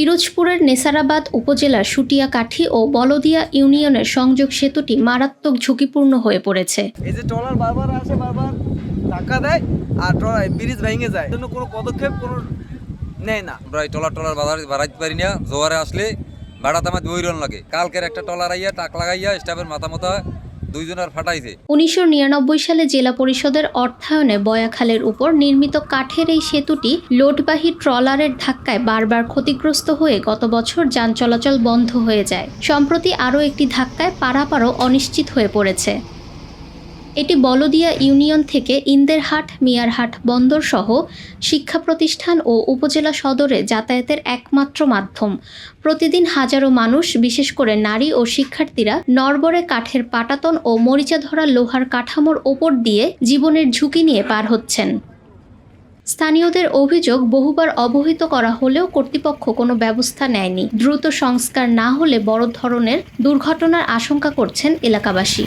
পিরোজপুরের নেসারাবাদ উপজেলার সুটিয়াকাঠি ও বলদিয়া ইউনিয়নের সংযোগ সেতুটি মারাত্মক ঝুঁকিপূর্ণ হয়ে পড়েছে। এই যে ট্রলার বারবার আসে বারবার ধাক্কা দেয় আর ট্রলার ব্রিজ ভেঙে যায়। জন্য কোনো পদক্ষেপ কোনো নেয় না। আমরা এই টলার টলার বাজার বাড়াইতে পারি না। জোয়ারে আসলে ভাড়া তামাত বইরন লাগে। কালকের একটা টলার আইয়া টাক লাগাইয়া স্টাফের মাথা মাথা দুইজনের ফাটাইছে। উনিশশো নিরানব্বই সালে জেলা পরিষদের অর্থায়নে বয়াখালের উপর নির্মিত কাঠের এই সেতুটি লোডবাহী ট্রলারের ধাক্কায় বারবার ক্ষতিগ্রস্ত হয়ে গত বছর যান চলাচল বন্ধ হয়ে যায়। সম্প্রতি আরও একটি ধাক্কায় পারাপারও অনিশ্চিত হয়ে পড়েছে। এটি বলদিয়া ইউনিয়ন থেকে ইন্দেরহাট, মিয়ারহাট বন্দর সহ শিক্ষা প্রতিষ্ঠান ও উপজেলা সদরে যাতায়াতের একমাত্র মাধ্যম। প্রতিদিন হাজারো মানুষ, বিশেষ করে নারী ও শিক্ষার্থীরা, নরবরে কাঠের পাটাতন ও মরিচা ধরা লোহার কাঠামোর ওপর দিয়ে জীবনের ঝুঁকি নিয়ে পার হচ্ছেন। স্থানীয়দের অভিযোগ, বহুবার অবহিত করা হলেও কর্তৃপক্ষ কোনো ব্যবস্থা নেয়নি। দ্রুত সংস্কার না হলে বড় ধরনের দুর্ঘটনার আশঙ্কা করছেন এলাকাবাসী।